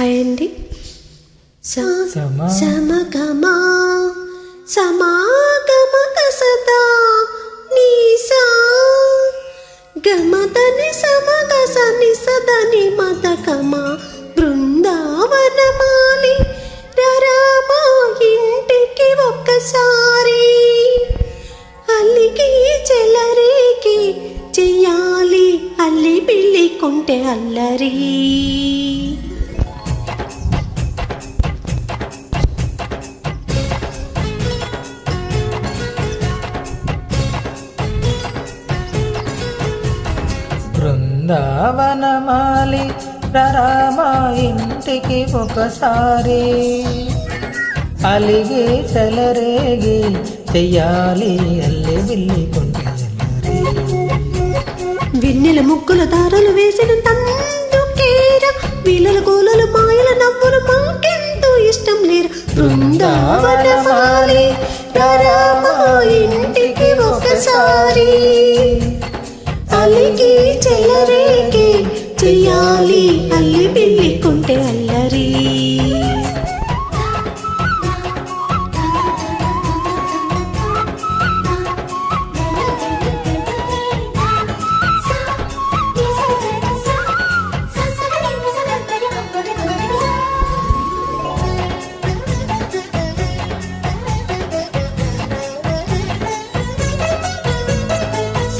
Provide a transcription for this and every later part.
Hi అండి. సమగమా సమాగమక సదా నీసా. గమదని సమగ సని సదని మదకమా. బృందావనమాలి రరామా ఇంటికి ఒక్కసారి. అల్లికి చెలరేకి చెయ్యాలి అల్లి పిల్లి కొంటే అల్లరి. బృందావనమాలి రామా ఇంటికి ఒకసారి. అలిగి చెలరేగి చెయ్యాలి అల్లి బిల్లి కొంటే వెన్నెల ముగ్గుల దారాలు వేసిన తందుకేర వీలల గోలలు మాయల నవ్వులు మాకెంతో ఇష్టం లేరు. బృందావనమాలి రామా ఇంటికి ఒకసారి. అలిగి చెయ్యాలి అల్లి పిల్లి కొంటే అల్లరి.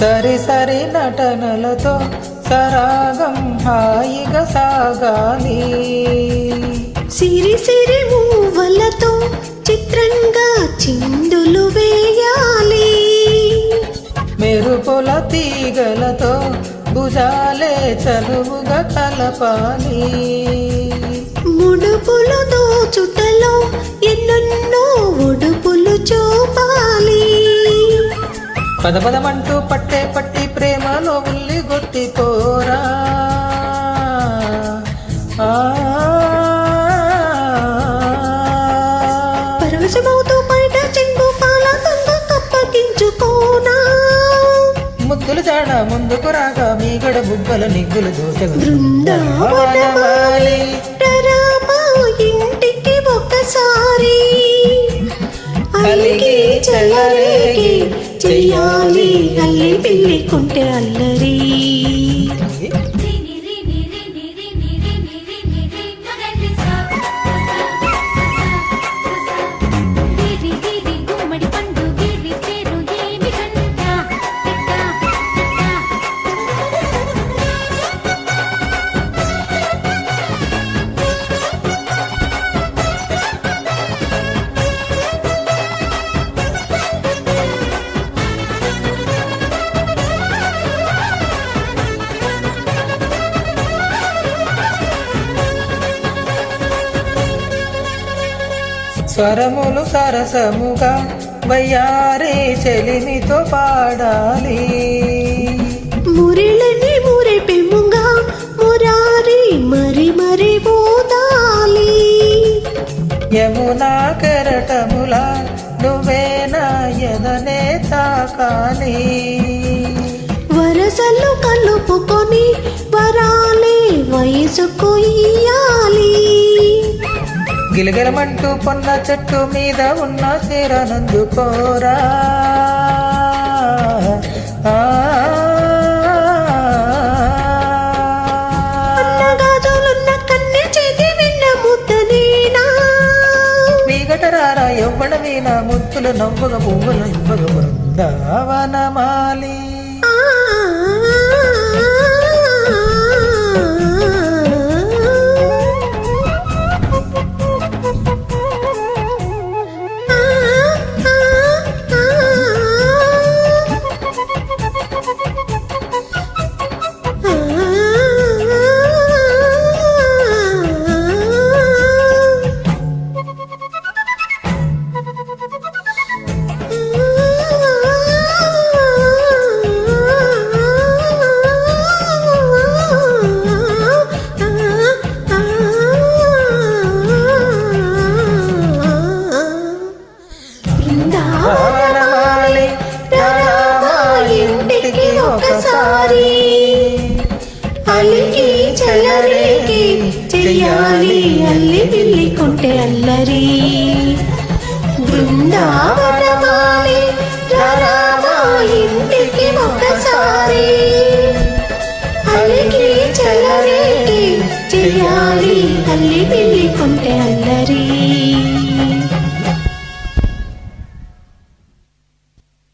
సరి సరి నటనలతో సరాగం హాయిగా సాగాలి. సిరి సిరి మూవలతో చిత్రంగా చిందులు వేయాలి. మెరుపుల తీగలతో భుజాలే చనువుగా కలపాలి. ముడుపులు దోచుటలో ఎన్నెన్నో పద పదమంటూ పట్టే పట్టి ప్రేమలో ఉల్లి గొట్టి పోరా. ఆ. పరవశమవుతూ బయట చెంగు పాల ముద్దులు చాడ ముందుకు రాగా మీగడ బుగ్గల నిగ్గులు దోసగా బృందావనమాలి. చెయ్యాలి అల్లి పిల్లి కొంటే అల్లరి. స్వరములు సరసముగా వయ్యారే చెలిమితో పాడాలి. మురిలని మురిపెముగా మురారి మరి మరి పోదాలి యమునా కెరటముల నువ్వేనా ఎదనే తాకాలి. వరసలు కలుపుకొని గిలగిలమంటూ పొన్న చెట్టు మీద ఉన్న చీరనందుకోరా ఆ. అన్నగాజులున్న కన్నె చేతి విన్న ముద్దనేనా వీగటరారా ఎవ్వడ వీణ ముత్తులు నవ్వుగ పువ్వులు ఇవ్వగ బృందావనమాలి. అల్లరి బృందావన